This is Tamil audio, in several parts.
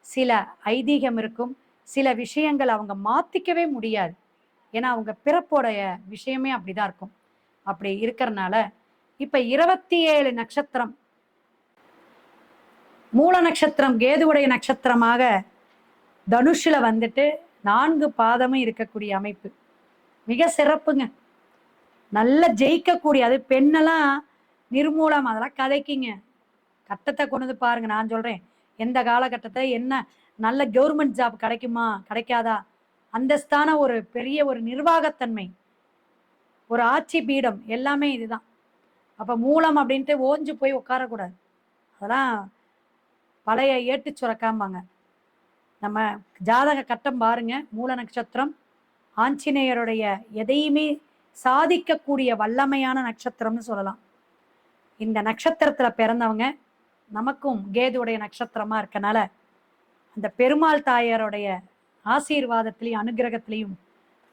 சில ஐதீகம் இருக்கும் சில விஷயங்கள் அவங்க மாத்திக்கவே முடியாது. ஏன்னா அவங்க பிறப்போடைய விஷயமே அப்படிதான் இருக்கும். அப்படி இருக்கிறனால இப்ப இருபத்தி ஏழு நட்சத்திரம் மூல நட்சத்திரம் கேதுவுடைய நட்சத்திரமாக தனுஷில் வந்துட்டு நான்கு பாதமும் இருக்கக்கூடிய அமைப்பு. மிக சிறப்புங்க. நல்ல ஜெயிக்கக்கூடிய அது பெண்ணெல்லாம் நிர்மூலம் அதெல்லாம் கதைக்குங்க. கட்டத்தை கொண்டு வந்து பாருங்க நான் சொல்றேன். எந்த காலகட்டத்தை என்ன நல்ல கவர்மெண்ட் ஜாப் கிடைக்குமா கிடைக்காதா? அந்தஸ்தான ஒரு பெரிய ஒரு நிர்வாகத்தன்மை. ஒரு ஆட்சி பீடம் எல்லாமே இதுதான். அப்போ மூலம் அப்படின்ட்டு ஓஞ்சு போய் உட்காரக்கூடாது. அதெல்லாம் பழைய ஏட்டு சுரக்காம்பாங்க. நம்ம ஜாதக கட்டம் பாருங்க. மூல நட்சத்திரம் ஆஞ்சநேயருடைய எதையுமே சாதிக்கக்கூடிய வல்லமையான நட்சத்திரம்னு சொல்லலாம். இந்த நட்சத்திரத்தில் பிறந்தவங்க நமக்கும் கேதுடைய நட்சத்திரமா இருக்கனால அந்த பெருமாள் தாயாருடைய ஆசீர்வாதத்திலையும் அனுகிரகத்திலையும்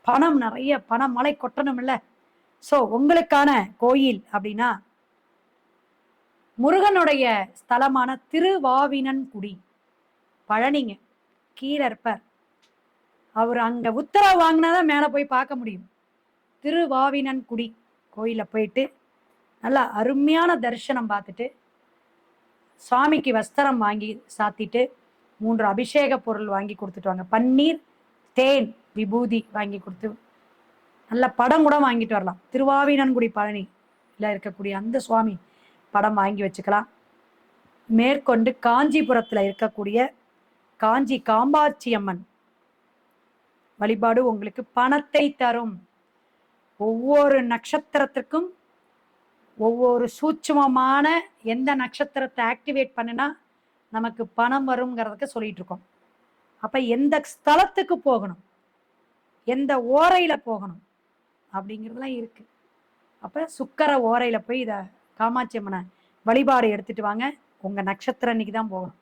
பணம் நிறைய பணம் மலை கொட்டணும் இல்ல சோ உங்களுக்கான கோயில் அப்படின்னா முருகனுடைய ஸ்தலமான திருவாவினன்குடி பழனிங்க கீழே இருப்பார். அவர் அங்க உத்தரவு வாங்கினாதான் மேலே போய் பார்க்க முடியும். திருவாவினன்குடி கோயில போயிட்டு நல்லா அருமையான தரிசனம் பார்த்துட்டு சுவாமிக்கு வஸ்திரம் வாங்கி சாத்திட்டு மூன்று அபிஷேக பொருள் வாங்கி கொடுத்துட்டு வாங்க. பன்னீர் தேன் விபூதி வாங்கி கொடுத்து நல்ல படம் கூட வாங்கிட்டு வரலாம். திருவாவினன்குடி பழனியில் இருக்கக்கூடிய அந்த சுவாமி படம் வாங்கி வச்சுக்கலாம். மேற்கொண்டு காஞ்சிபுரத்துல இருக்கக்கூடிய காஞ்சி காம்பாட்சி அம்மன் வழிபாடு உங்களுக்கு பணத்தை தரும். ஒவ்வொரு நட்சத்திரத்திற்கும் ஒவ்வொரு சூட்சமமான எந்த நட்சத்திரத்தை ஆக்டிவேட் பண்ணினா நமக்கு பணம் வருங்கிறதுக்கு சொல்லிட்டு இருக்கோம். அப்ப எந்த ஸ்தலத்துக்கு போகணும்? எந்த ஓரையில போகணும்? அப்படிங்கிறதுலாம் இருக்கு. அப்ப சுக்கர ஓரையில போய் இத காமாட்சி அம்மனை வழிபாடு எடுத்துட்டு வாங்க. உங்க நட்சத்திரம் அன்னைக்கு தான் போகணும்.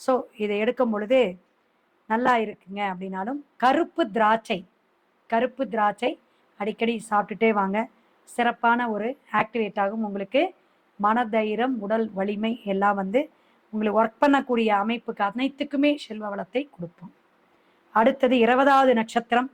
ஸோ இதை எடுக்கும் பொழுது நல்லா இருக்குங்க அப்படின்னாலும் கருப்பு திராட்சை கருப்பு திராட்சை அடிக்கடி சாப்பிட்டுட்டே வாங்க. சிறப்பான ஒரு ஆக்டிவேட் ஆகும். உங்களுக்கு மனதைரம் உடல் வலிமை எல்லாம் வந்து உங்களுக்கு ஒர்க் பண்ணக்கூடிய அமைப்புக்கு அனைத்துக்குமே செல்வ வளத்தை கொடுப்போம் அடுத்தது இருபதாவது நட்சத்திரம்.